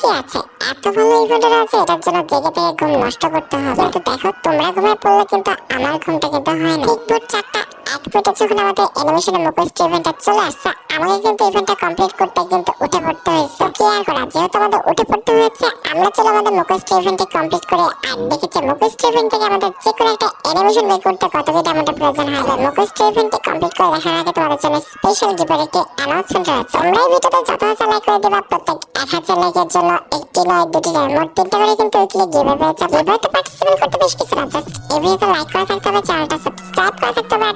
কি আছে। এত ভালো ইনভার্টার আছে, এটার জন্য জেগে থেকে ঘুম নষ্ট করতে হবে। কিন্তু দেখো, তোমরা ঘুমিয়ে পড়লে কিন্তু আমার ঘুমটা কিন্তু হয় না। ঠিক ভোর চারটা, এক মিনিটে যখন আমাদের অ্যানিমেশনের মুখোশ ইভেন্টটা চলে আসছে, আমাকে কিন্তু ইভেন্টটা কমপ্লিট করতে হয়েছে আমরা চলো আমাদের মুখোশ ইভেন্টটি কমপ্লিট করে আর দেখেছি মুখোশ ইভেন্ট থেকে আমাদের যে কোনো একটা অ্যানিমেশন বের করতে কত কি আমাদের প্রয়োজন হয়। আর মুখোশ ইভেন্টটি কমপ্লিট করে দেখার আগে তোমাদের জন্য স্পেশাল গিফটের একটি অ্যানাউন্সমেন্ট রয়েছে। তোমরা এই ভিডিওতে যত হাজার লাইক করে দেবা, প্রত্যেক এক হাজার লাইকের জন্য একটি নয়, দুটি নয়, মোট তিনটা করে কিন্তু উইকলি গিভে পেয়েছে গিভেতে পার্টিসিপেট করতে বেশ কিছু না জাস্ট এই লাইক করা থাকতে হবে চ্যানেলটা সাবস্ক্রাইব করা থাকতে হবে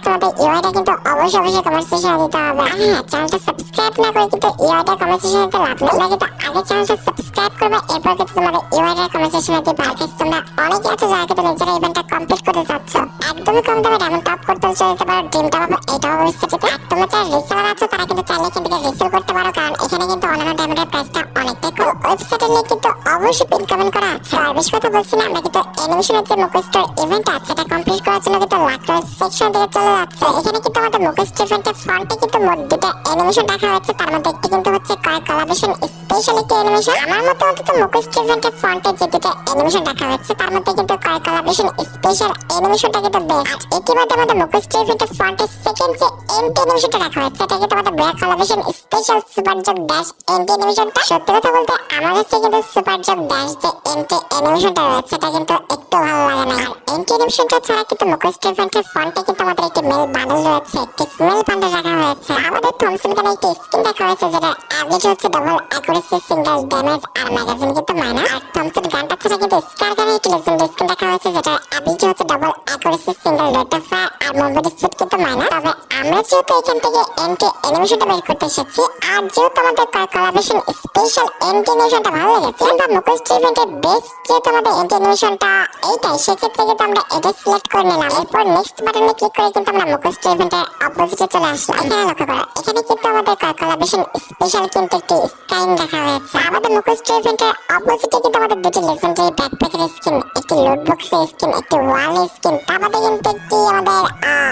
অবশ্যই কমেন্ট সেকশনে দিতে হবে। হ্যাঁ চ্যানেলটা সাবস্ক্রাইব না করে কিন্তু ইউআইটা কমেন্ট সেকশনে দিতে লাভ নেই কিন্তু আগে চ্যানেলটা সাবস্ক্রাইব করবে, এরপর কিন্তু তোমাদের ইউআইটা কমেন্ট সেকশনে দিবে। আর তোমরা অনেকে আছো যারা কিন্তু নিজেরা ইভেন্টটা কমপ্লিট করতে চাচ্ছ। একদমই কম দামে ডায়মন্ড টপ করতে চলে যেতে পারো ড্রিম টপ এইটাও ভবিষ্যতে আর তোমরা যারা রিসেলার আছো, তারা কিন্তু চাইলে এখান রিসেল করতে পারো, কারণ এখানে কিন্তু অন্যান্য ডায়মন্ডের প্রাইসটা অনেকটাই কম। ওয়েবসাইটের লিংক কিন্তু অবশ্যই পিন কমেন্ট করা আছে। আর বেশি কথা বলছি না, আমরা কিন্তু অ্যানিমেশনের যে মুখোশটার ইভেন্ট আছে সেটা কমপ্লিট করার জন্য কিন্তু লাকড়ার সেকশন থেকে চলে যাচ্ছে। কিন্তু আমাদের মুখোশ ইভেন্টের ফ্রন্টে কিন্তু মোট দুটো অ্যানিমেশন রাখা হয়েছে। তার মধ্যে একটি কিন্তু হচ্ছে কয়েক কোলাবোরেশন স্পেশাল একটি অ্যানিমেশন আমার মতে অন্তত মুখোশ ইভেন্টের ফ্রন্টে যে দুটো অ্যানিমেশন রাখা হয়েছে, তার মধ্যে কিন্তু কয়েক কোলাবোরেশন স্পেশাল অ্যানিমেশনটা কিন্তু বেস্ট ইতিমধ্যে আমাদের মুখোশ ইভেন্টের ফ্রন্টে সেকেন্ড যে এমটি অ্যানিমেশনটা রাখা হয়েছে এটা কিন্তু আমাদের black collaboration special super job dash MT অ্যানিমেশনটা সত্যি কথা বলতে আমার কাছে কিন্তু সুপার জব ড্যাশ যে এমটি অ্যানিমেশনটা রয়েছে এটা কিন্তু একটু ভালো লাগে না। আর এমটি অ্যানিমেশনটা ছাড়া কিন্তু মুখোশ ইভেন্টের ফ্রন্টে কিন্তু আমাদের একটি মেল বান্ডেল রয়েছে একটি ফিমেল বান্ডেল রাখা হয়েছে। আমাদের থমসন গানে একটি স্কিন রাখা হয়েছে যেটা অ্যাভারেজ হচ্ছে ডাবল অ্যাকুরেসি সিঙ্গেল ড্যামেজ আর ম্যাগাজিন কিন্তু মাইনাস আর থমসন গানটা ছাড়া কিন্তু স্কার গানে একটি লেজেন্ডারি স্কিন হয়েছে যেটা অ্যাভারেজ হচ্ছে double accuracy single rate of R movement speed কিন্তু মাইনাস তবে আমরা যেহেতু এখান থেকে এমটি অ্যানিমেশনটা বের করতে এসেছি, আর যেহেতু আমাদের কোলাবোরেশন স্পেশাল এমটি অ্যানিমেশনটা ভালো লেগেছে, আমরা মুখোশ ইভেন্টের বেস্ট যেহেতু আমাদের এমটি অ্যানিমেশনটা এইটাই, সেক্ষেত্রে কিন্তু আমরা এটা সিলেক্ট করে নিলাম। এরপর নেক্সট বাটনে ক্লিক করে কিন্তু আমরা মুখোশ ইভেন্টের অপোজিটে চলে আসলাম এখানে লক্ষ্য করো, এখানে কিন্তু আমাদের কোলাবোরেশন স্পেশাল কিন্তু একটি স্কাইন রাখা হয়েছে। আমাদের মুখোশ ইভেন্টের অপোজিটে কিন্তু আমাদের দুটি লেজেন্ডারি ব্যাকপ্যাকের স্কিন একটি লোড বক্সের স্কিন একটি ওয়াল স্কিন তার মধ্যে কিন্তু একটি আমাদের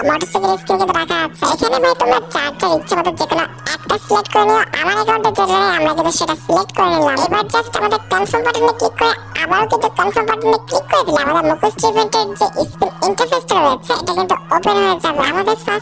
মোটরসাইকেল স্কিন কিন্তু রাখা আছে। এখানে ভাই তোমরা চারটার ইচ্ছে মতো যে কোনো একটা সিলেক্ট করে নিও। আমার অ্যাকাউন্টে যেটা আমরা কিন্তু সেটা সিলেক্ট করে নিলাম। এবার জাস্ট আমাদের কনফার্ম বাটনে ক্লিক করে, আবারও কিন্তু কনফার্ম বাটনে ক্লিক করে দিলে আমাদের মুখোশ ইভেন্টের যে স্পিন ইন্টারফেসটা রয়েছে, এটা কিন্তু ওপেন হয়ে যাবে। আমাদের ফার্স্ট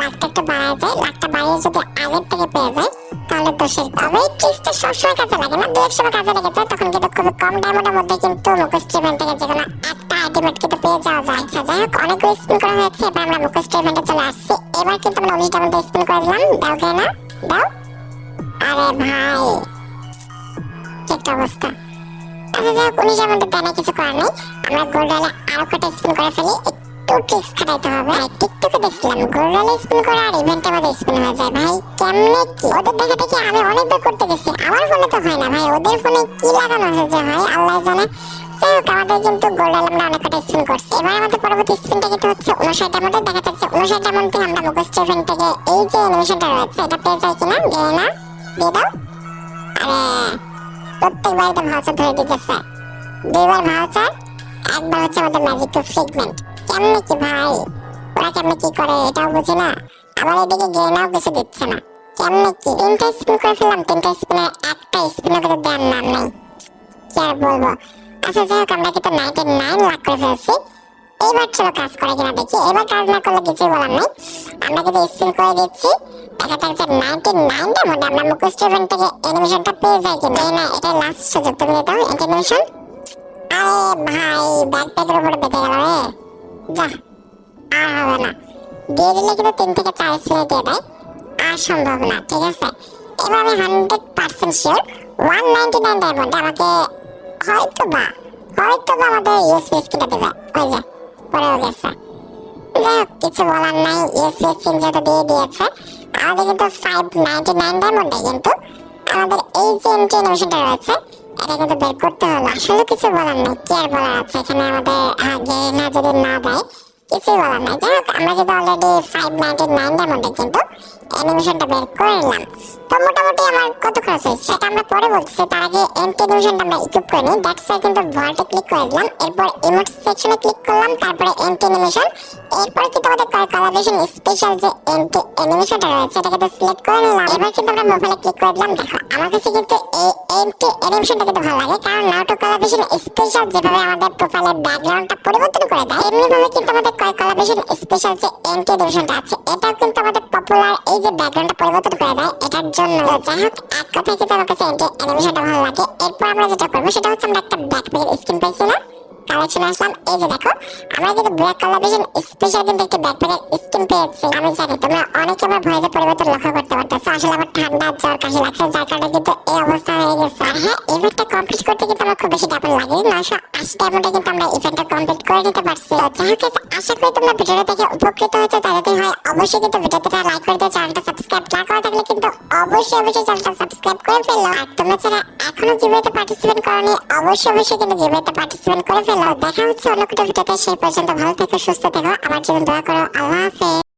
লাখটা একটু বাড়ায় যায় লাখটা বাড়িয়ে যদি আগের থেকে পেয়ে যায়, তাহলে দোষের তবে এই সবসময় কাজে লাগে না দু এক কাজে লেগে তখন কিন্তু খুবই কম ডায়মন্ডের মধ্যে কিন্তু মুখোশ ইভেন্ট থেকে যে কোনো একটা আইটেমেট কিন্তু পেয়ে যাওয়া যায়। আচ্ছা যাই হোক, অনেকগুলো স্পিন করা হয়েছে, এবার আমরা মুখোশ ইভেন্টে চলে আসছি। এবার কিন্তু আমরা উনিশ ডায়মন্ডে স্পিন করে দিলাম। দাও, কে দাও। আরে ভাই একটা অবস্থা। আচ্ছা যাই হোক উনিশ ডায়মন্ডে দেয় কিছু করার নেই। আমরা গোল্ড আরও কটা স্পিন করে ফেলি। একটু ট্রিক্স খাটাইতে হবে। আর টিকটকে দেখছিলাম রয়েলে স্পিন করে আর ইভেন্টের মধ্যে স্পিন হয়ে যায়। ভাই, কেমনে তো না। ভাই আমাদের আমাদের ইভেন্ট না? দিয়ে দাও। আরে প্রত্যেক বাড়িতে ভাউচার ধরে দিতেছে দুইবার একবার হচ্ছে আমাদের ম্যাজিক টু ফিগমেন্ট কেমনে কি ভাই? ওরা কেমনে কি করে এটাও বুঝি না? আবার এদিকে গেনাও কিছু দিচ্ছে না। কেমনে কি? তিনটা স্পিন করে ফেললাম, তিনটা স্পিনের একটা স্পিনও কিন্তু দেওয়ার নাম নেই। কি আর বলব? আচ্ছা যাই হোক, আমরা কিন্তু নাইনটি নাইন লাখ করে ফেলছি। এইবার চলো কাজ করে কিনা দেখি। এবার কাজ না করলে কিছুই বলার নেই। আমরা কিন্তু স্পিন করে দিচ্ছি। দেখা যাক যে নাইনটি নাইনটার মধ্যে আমরা মুখোশ ইভেন্ট থেকে অ্যানিমেশনটা পেয়ে যাই কিনা। এই না এটা লাস্ট সুযোগ। তুমি দাও অ্যানিমেশন আরে ভাই ব্যাকপ্যাকের উপরে বেঁধে গেল রে। যা আর হবে না। দিয়ে দিলে কিন্তু তিন থেকে চার স্পিনে দিয়ে দেয়। আর সম্ভব না, ঠিক আছে? এবার আমি hundred percent sure one ninety nine ডায়মন্ডে আমাকে হয়তো বা হয়তো বা আমাদের ইউএসপি স্কিনটা দেবে। ওই যে পরেও গেছে। যাই হোক, কিছু বলার নাই ইউএসপি স্কিন যেহেতু দিয়ে দিয়েছে, আমাদের কিন্তু ফাইভ নাইনটি নাইন ডায়মন্ডে কিন্তু আমাদের এই যে এন্ট্রি অ্যানিমেশনটা রয়েছে এটা কিন্তু বের করতে হলো। আসলে কিছু বলার নেই, কি আর বলার আছে? এখানে আমাদের আগে না যদি না দেয় কিছুই বলার নাই। যাই হোক, আমরা কিন্তু অলরেডি ফাইভ নাইনটি নাইনের মধ্যে কিন্তু অ্যানিমেশনটা বের করে নিলাম তো মোটামুটি আমার কত খরচ হয়েছে সেটা আমরা পরে বলছি। তার আগে অ্যানিমেশনটা আমরা ইকুইপ করে নিই দ্যাটস ওয়াই কিন্তু ভল্টে ক্লিক করে দিলাম এরপর ইমোট সেকশনে ক্লিক করলাম। তারপরে এন্টি অ্যানিমেশন এরপর কিন্তু আমাদের কোলাবরেশন স্পেশাল যে এন্টি অ্যানিমেশনটা রয়েছে এটা কিন্তু সিলেক্ট করে নিলাম। এবার কিন্তু আমরা মোবাইলে ক্লিক করে দিলাম দেখো, আমার কাছে কিন্তু এই এন্টি অ্যানিমেশনটা কিন্তু ভালো লাগে। কারণ নাউটো কোলাবরেশন স্পেশাল যেভাবে আমাদের প্রোফাইলের ব্যাকগ্রাউন্ডটা পরিবর্তন করে দেয় এমনি ভাবে কিন্তু আমাদের কোলাবরেশন স্পেশাল যে এন্টি অ্যানিমেশনটা আছে, এটাও কিন্তু আমাদের পপুলার এই যে ব্যাকগ্রাউন্ডটা পরিবর্তন করে দেয়, এটার জন্য যাই হোক, এক কথায় কিন্তু আমার কাছে এন্টি অ্যানিমেশনটা ভালো লাগে। এরপর আমরা যেটা করব, সেটা হচ্ছে আমরা একটা ব্যাকপ্যাকের স্কিন পেয়েছি না কালেকশনে আসলাম, এই যে দেখো, আমরা কিন্তু ব্ল্যাক কালারেশন স্পেশাল কিন্তু একটা ব্যাকপ্যাকের স্কিন পেয়েছি। আমি জানি, তোমরা অনেকে আমার ভয়েসের পরিবর্তন লক্ষ্য করতে পারতেছো, আসলে আমার ঠান্ডা জ্বর, কাশি লাগছে, যার কারণে কিন্তু এই অবস্থা হয়ে গেছে। আর হ্যাঁ ইভেন্টটা কমপ্লিট করতে কিন্তু আমার খুব বেশি ডাবল লাগে। নয়শো আশি ডায়মন্ডে কিন্তু আমরা ইভেন্টটা কমপ্লিট করে নিতে পারছি। যাই হোক আশা করি তোমরা ভিডিওটা দেখে উপকৃত হয়েছো। যদি হয় অবশ্যই কিন্তু ভিডিওতে লাইক করে দিও চ্যানেলটা সাবস্ক্রাইব না করা থাকলে কিন্তু অবশ্যই অবশ্যই চ্যানেলটা সাবস্ক্রাইব করে ফেলো। আর তোমরা যারা এখনও গিভওয়েতে পার্টিসিপেট করনি, অবশ্যই অবশ্যই কিন্তু গিভওয়েতে পার্টিসিপেট করে ফেলো। দেখা হচ্ছে অন্য কোনো ভিডিওতে, সেই পর্যন্ত ভালো থেকো, সুস্থ থেকো। আমার জন্য দোয়া করো। আল্লাহ হাফেজ।